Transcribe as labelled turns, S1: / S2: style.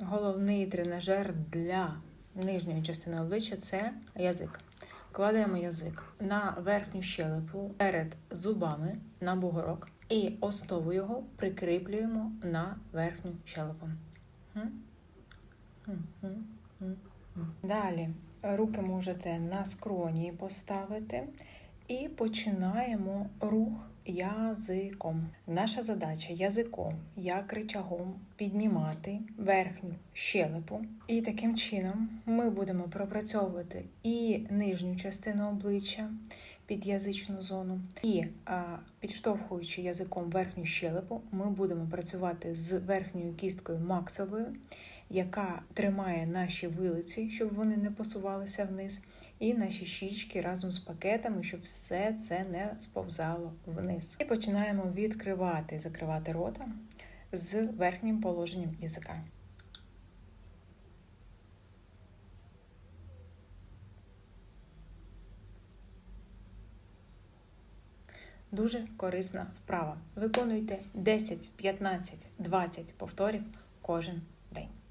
S1: Головний тренажер для нижньої частини обличчя це язик. Кладемо язик на верхню щелепу перед зубами на бугорок і основу його прикріплюємо на верхню щелепу. Далі руки можете на скроні поставити і починаємо рух язиком. Наша задача язиком, як рычагом, піднімати верхню щелепу. І таким чином ми будемо пропрацьовувати і нижню частину обличчя, під'язичну зону, і підштовхуючи язиком верхню щелепу, ми будемо працювати з верхньою кісткою максовою, яка тримає наші вилиці, щоб вони не посувалися вниз, і наші щічки разом з пакетами, щоб все це не сповзало вниз. І починаємо відкривати закривати рота з верхнім положенням язика. Дуже корисна вправа. Виконуйте 10, 15, 20 повторів кожен